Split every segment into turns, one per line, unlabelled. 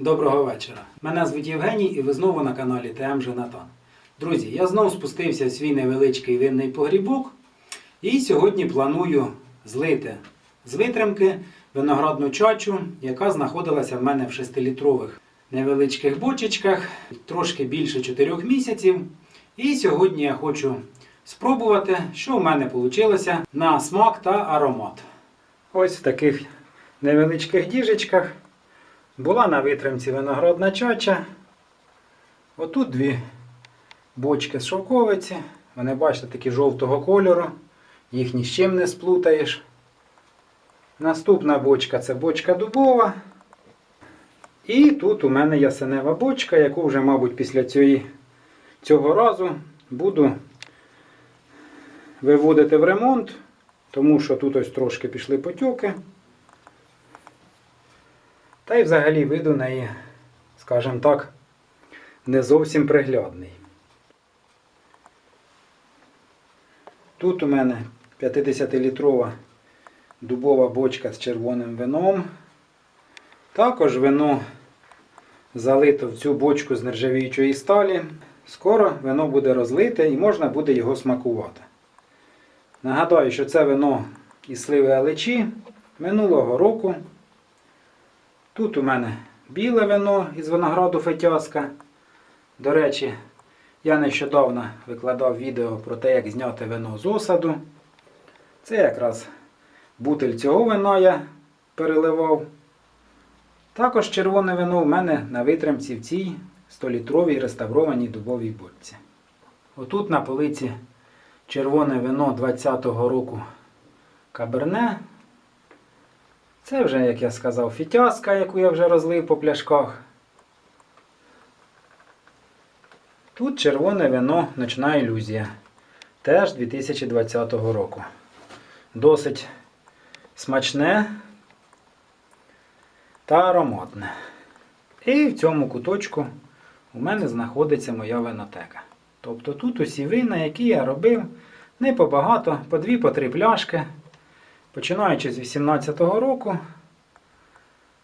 Доброго вечора. Мене звуть Євгеній і ви знову на каналі ТМ Женатан. Друзі, я знову спустився в свій невеличкий винний погрібок і сьогодні планую злити з витримки виноградну чачу, яка знаходилася в мене в 6-літрових невеличких бочечках, трошки більше 4 місяців. І сьогодні я хочу спробувати, що в мене вийшло на смак та аромат. Ось в таких невеличких діжечках була на витримці виноградна чача. Отут дві бочки з шовковиці. Вони, бачите, такі жовтого кольору. Їх ні з чим не сплутаєш. Наступна бочка це бочка дубова. І тут у мене ясенева бочка, яку вже, мабуть, після цієї, цього разу буду виводити в ремонт, тому що тут ось трошки пішли потьоки. Та й взагалі вид у неї, скажімо так, не зовсім приглядний. Тут у мене 50-літрова дубова бочка з червоним вином. Також вино залито в цю бочку з нержавіючої сталі. Скоро вино буде розлите і можна буде його смакувати. Нагадаю, що це вино із сливи алечі минулого року. Тут у мене біле вино із винограду Фетяска. До речі, я нещодавно викладав відео про те, як зняти вино з осаду. Це якраз бутиль цього вина я переливав. Також червоне вино в мене на витримці в цій 100-літровій реставрованій дубовій бочці. Отут на полиці червоне вино 20-го року Каберне. Це вже, як я сказав, фітяска, яку я вже розлив по пляшках. Тут червоне вино Ночна ілюзія. Теж 2020 року. Досить смачне та ароматне. І в цьому куточку у мене знаходиться моя винотека. Тобто тут усі вина, які я робив, не побагато, по дві, по три пляшки. Починаючи з 18-го року,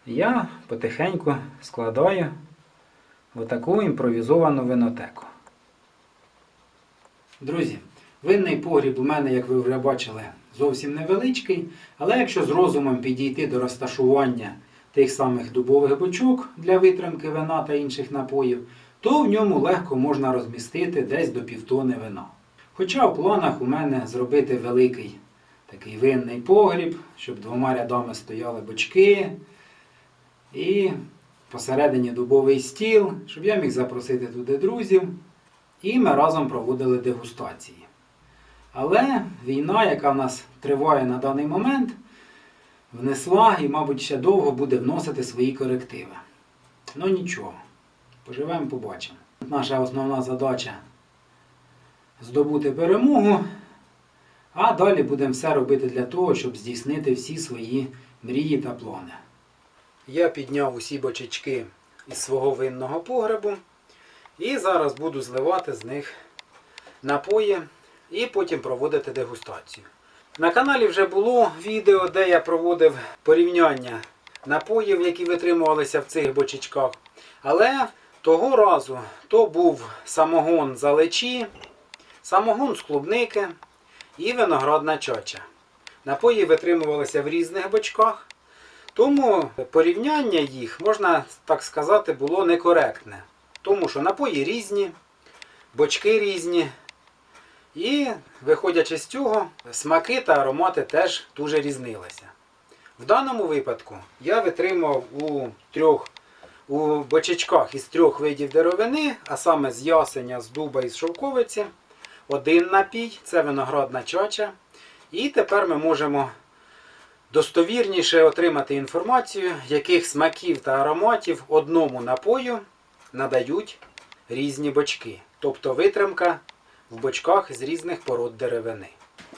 я потихеньку складаю в таку імпровізовану винотеку. Друзі, винний погріб у мене, як ви вже бачили, зовсім невеличкий, але якщо з розумом підійти до розташування тих самих дубових бочок для витримки вина та інших напоїв, то в ньому легко можна розмістити десь до півтони вина. Хоча в планах у мене зробити великий такий винний погріб, щоб двома рядами стояли бочки. І посередині дубовий стіл, щоб я міг запросити туди друзів. І ми разом проводили дегустації. Але війна, яка в нас триває на даний момент, внесла і, мабуть, ще довго буде вносити свої корективи. Ну нічого, поживемо, побачимо. Наша основна задача здобути перемогу. А далі будемо все робити для того, щоб здійснити всі свої мрії та плани. Я підняв усі бочечки із свого винного погребу. І зараз буду зливати з них напої і потім проводити дегустацію. На каналі вже було відео, де я проводив порівняння напоїв, які витримувалися в цих бочечках. Але того разу то був самогон з алечі, самогон з клубники і виноградна чача. Напої витримувалися в різних бочках, тому порівняння їх, можна так сказати, було некоректне. Тому що напої різні, бочки різні. І, виходячи з цього, смаки та аромати теж дуже різнилися. В даному випадку я витримав у трьох у бочечках із трьох видів деревини, а саме з ясеня, з дуба і з шовковиці. Один напій це виноградна чача. І тепер ми можемо достовірніше отримати інформацію, яких смаків та ароматів одному напою надають різні бочки. Тобто витримка в бочках з різних пород деревини.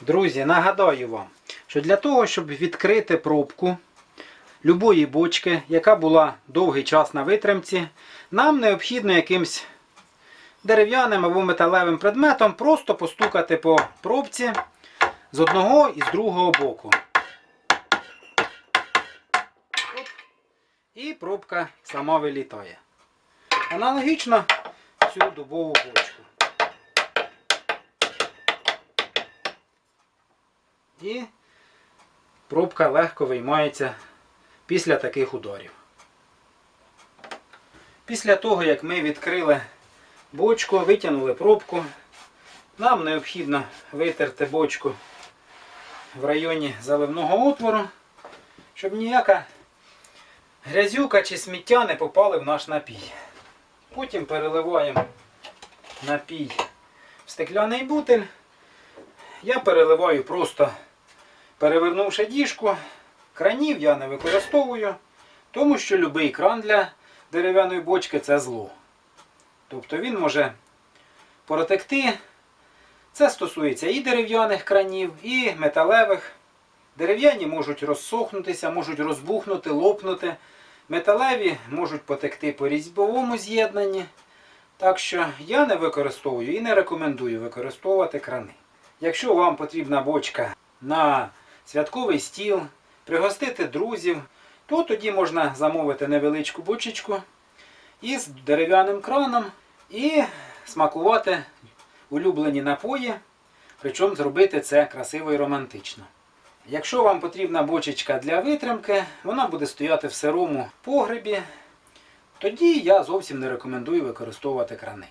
Друзі, нагадаю вам, що для того, щоб відкрити пробку любої бочки, яка була довгий час на витримці, нам необхідно якимсь дерев'яним або металевим предметом просто постукати по пробці з одного і з другого боку. і пробка сама вилітає. Аналогічно цю дубову бочку. І пробка легко виймається після таких ударів. Після того, як ми відкрили бочку, витягнули пробку, нам необхідно витерти бочку в районі заливного отвору, щоб ніяка грязюка чи сміття не попали в наш напій. Потім переливаємо напій в стекляний бутиль. Я переливаю просто перевернувши діжку. Кранів я не використовую, тому що будь-який кран для дерев'яної бочки це зло. Тобто він може протекти. Це стосується і дерев'яних кранів, і металевих. Дерев'яні можуть розсохнутися, можуть розбухнути, лопнути. Металеві можуть потекти по різьбовому з'єднанні. Так що я не використовую і не рекомендую використовувати крани. Якщо вам потрібна бочка на святковий стіл, пригостити друзів, то тоді можна замовити невеличку бочечку із дерев'яним краном і смакувати улюблені напої, причому зробити це красиво і романтично. Якщо вам потрібна бочечка для витримки, вона буде стояти в сирому погребі, тоді я зовсім не рекомендую використовувати крани.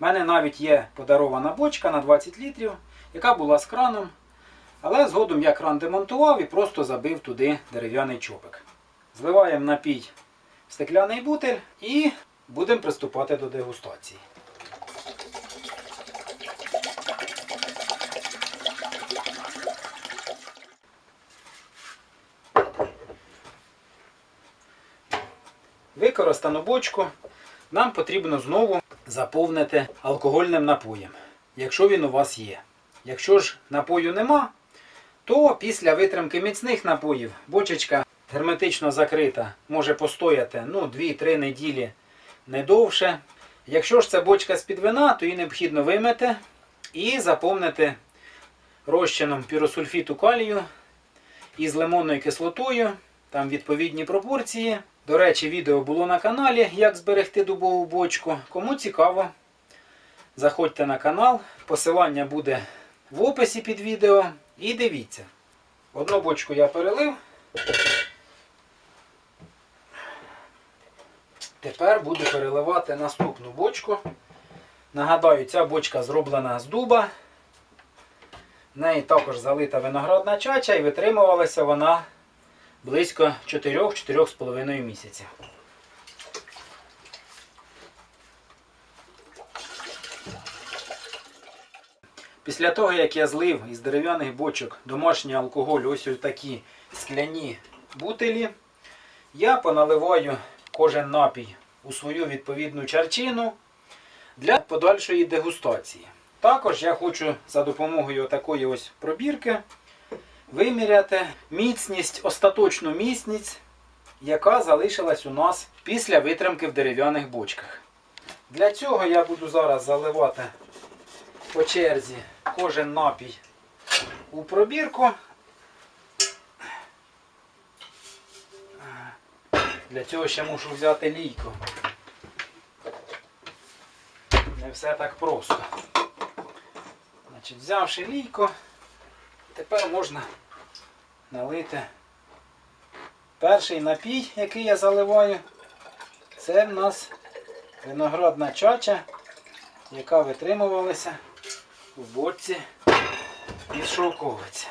У мене навіть є подарована бочка на 20 літрів, яка була з краном. Але згодом я кран демонтував і просто забив туди дерев'яний чопик. Зливаємо напій стекляний бутиль і будемо приступати до дегустації. Використану бочку нам потрібно знову заповнити алкогольним напоєм, якщо він у вас є. Якщо ж напою нема, то після витримки міцних напоїв бочечка герметично закрита, може постояти ну, 2-3 неділі не довше. Якщо ж це бочка з-під вина, то її необхідно вимити і заповнити розчином піросульфіту калію із лимонною кислотою, там відповідні пропорції. До речі, відео було на каналі, як зберегти дубову бочку. Кому цікаво, заходьте на канал, посилання буде в описі під відео. І дивіться. Одну бочку я перелив. Тепер буду переливати наступну бочку. Нагадаю, ця бочка зроблена з дуба. В неї також залита виноградна чача і витримувалася вона близько 4-4,5 місяців. Після того, як я злив із дерев'яних бочок домашній алкоголь, ось такі скляні бутилі, я поналиваю кожен напій у свою відповідну чарчину для подальшої дегустації. Також я хочу за допомогою такої ось пробірки виміряти міцність, остаточну міцність, яка залишилась у нас після витримки в дерев'яних бочках. Для цього я буду зараз заливати по черзі кожен напій у пробірку. Для цього ще мушу взяти лійку. Не все так просто. Значить, Взявши лійку, тепер можна налити перший напій, який я заливаю. Це в нас виноградна чача, яка витримувалася в бочці із шовковиці.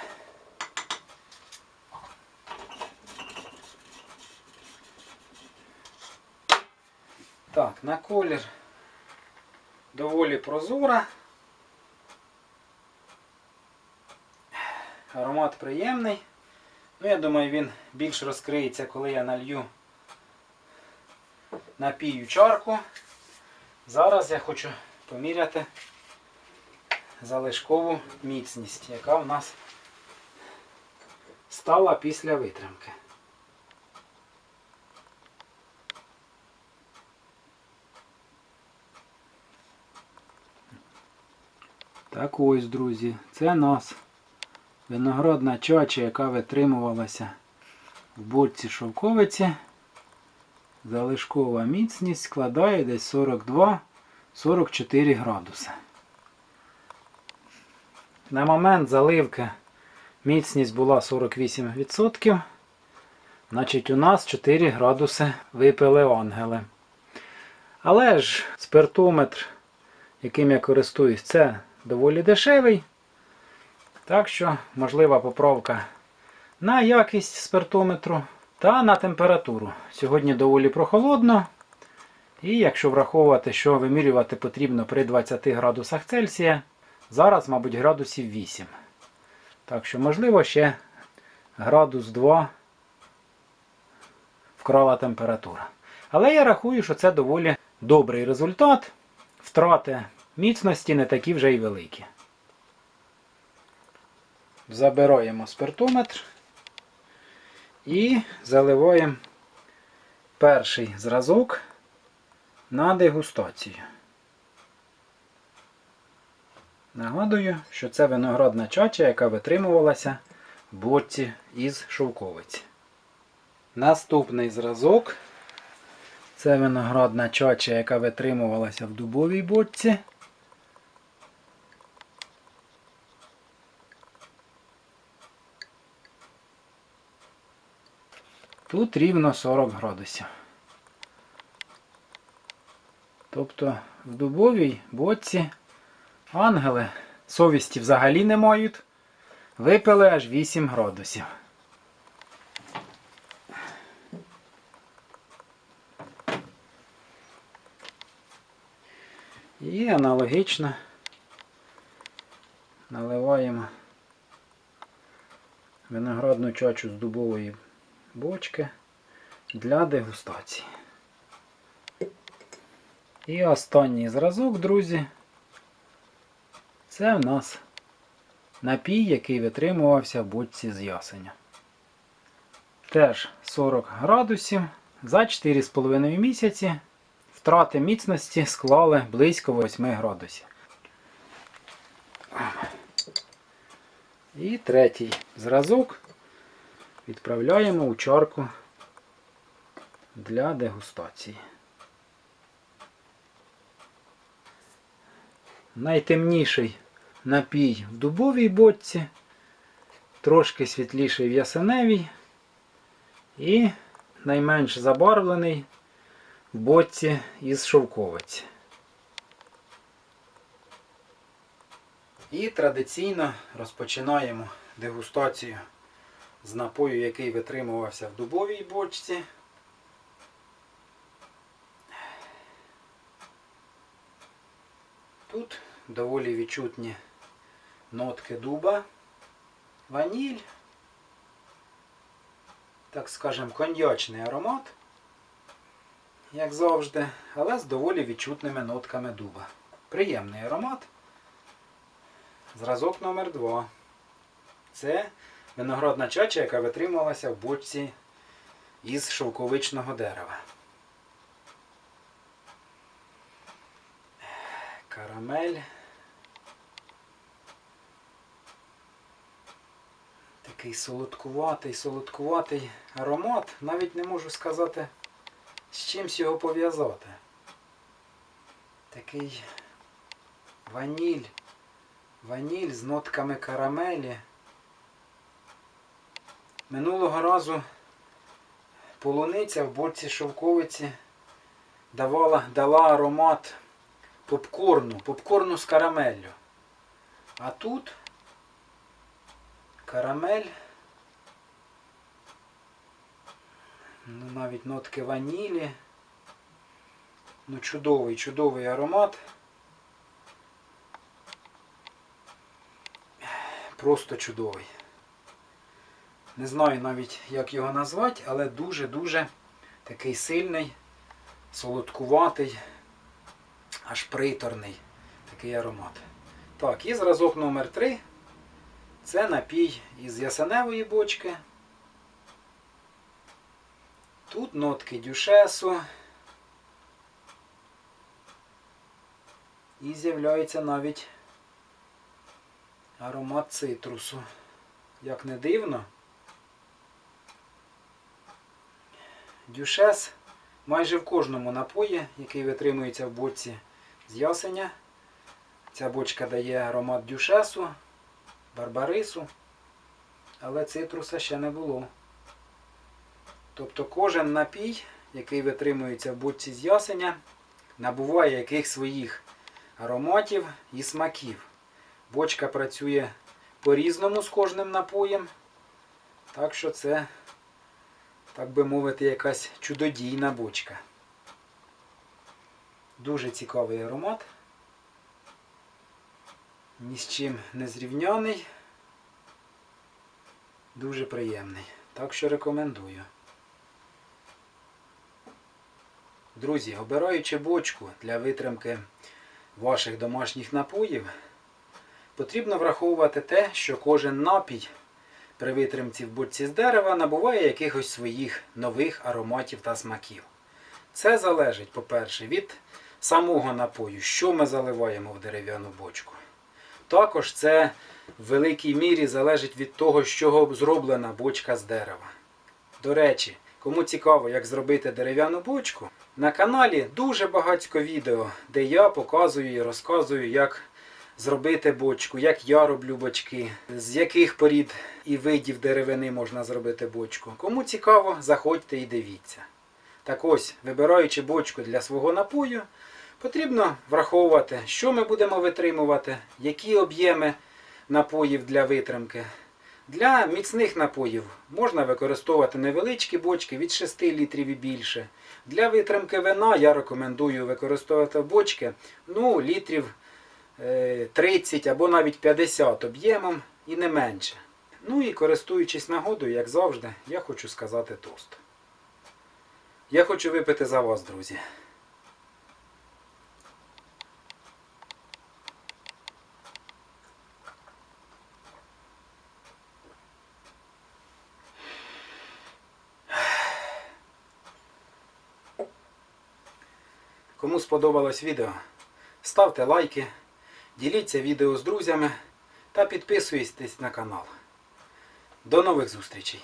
Так, на колір доволі прозора. Аромат приємний. Ну, я думаю, він більш розкриється, коли я налью напію чарку. Зараз я хочу поміряти залишкову міцність, яка в нас стала після витримки. Так ось, друзі, це нас виноградна чача, яка витримувалася в бочці шовковиці. залишкова міцність складає десь 42-44 градуси. На момент заливки міцність була 48%. Значить, у нас 4 градуси випили ангели. Але ж спиртометр, яким я користуюсь, це доволі дешевий. Так що можлива поправка на якість спиртометру та на температуру. Сьогодні доволі прохолодно. І якщо враховувати, що вимірювати потрібно при 20 градусах Цельсія, зараз, мабуть, градусів 8. Так що, можливо, ще градус 2 вкрала температура. Але я рахую, що це доволі добрий результат. Втрати міцності не такі вже й великі. Забираємо спиртометр і заливаємо перший зразок на дегустацію. Нагадую, що це виноградна чача, яка витримувалася в бочці із шовковиці. Наступний зразок це виноградна чача, яка витримувалася в дубовій бочці. Тут рівно 40 градусів. Тобто в дубовій боці ангели совісті взагалі не мають. Випили аж 8 градусів. І аналогічно наливаємо виноградну чачу з дубової бочки для дегустації. І останній зразок, друзі, це в нас напій, який витримувався в бочці з ясеня. Теж 40 градусів за 4,5 місяці. Втрати міцності склали близько 8 градусів. І третій зразок відправляємо у чарку для дегустації. Найтемніший напій в дубовій бочці, трошки світліший в ясеневій і найменш забарвлений в бочці із шовковиці. І традиційно розпочинаємо дегустацію з напою, який витримувався в дубовій бочці. Тут доволі відчутні нотки дуба, ваніль, так скажемо, коньячний аромат, як завжди, але з доволі відчутними нотками дуба. Приємний аромат. Зразок номер 2 Це виноградна чача, яка витримувалася в бочці із шовковичного дерева. Карамель. Такий солодкуватий, солодкуватий аромат. Навіть не можу сказати, з чимсь його пов'язати. Такий ваніль. Ваніль з нотками карамелі. Минулого разу полуниця в борці шовковиці давала, дала аромат попкорну, попкорну з карамеллю. А тут карамель, ну, навіть нотки ванілі. Ну, чудовий, чудовий аромат. Просто чудовий. Не знаю навіть, як його назвати, але дуже-дуже такий сильний, солодкуватий, аж приторний такий аромат. Так, і зразок номер 3 це напій із ясеневої бочки. Тут нотки дюшесу. І з'являється навіть аромат цитрусу. Як не дивно, дюшес Майже в кожному напої, який витримується в бочці з ясеня, ця бочка дає аромат дюшесу, барбарису, але цитруса ще не було. Тобто кожен напій, який витримується в бочці з ясеня, набуває якихось своїх ароматів і смаків. Бочка працює по-різному з кожним напоєм. Так що це, так би мовити, якась чудодійна бочка. Дуже цікавий аромат. Ні з чим не зрівняний. Дуже приємний. Так що рекомендую. Друзі, обираючи бочку для витримки ваших домашніх напоїв, потрібно враховувати те, що кожен напій при витримці в бочці з дерева набуває якихось своїх нових ароматів та смаків. Це залежить, по-перше, від самого напою, що ми заливаємо в дерев'яну бочку. Також це в великій мірі залежить від того, з чого зроблена бочка з дерева. До речі, кому цікаво, як зробити дерев'яну бочку, на каналі дуже багатько відео, де я показую і розказую, як зробити бочку, як я роблю бочки, з яких порід і видів деревини можна зробити бочку. Кому цікаво, заходьте і дивіться. Так ось, вибираючи бочку для свого напою, потрібно враховувати, що ми будемо витримувати, які об'єми напоїв для витримки. Для міцних напоїв можна використовувати невеличкі бочки від 6 літрів і більше. Для витримки вина я рекомендую використовувати бочки ну, літрів 30 або навіть 50 об'ємом і не менше. Ну і користуючись нагодою, як завжди, я хочу сказати тост. Я хочу випити за вас, друзі. Кому сподобалось відео, ставте лайки, діліться відео з друзями та підписуйтесь на канал. До нових зустрічей!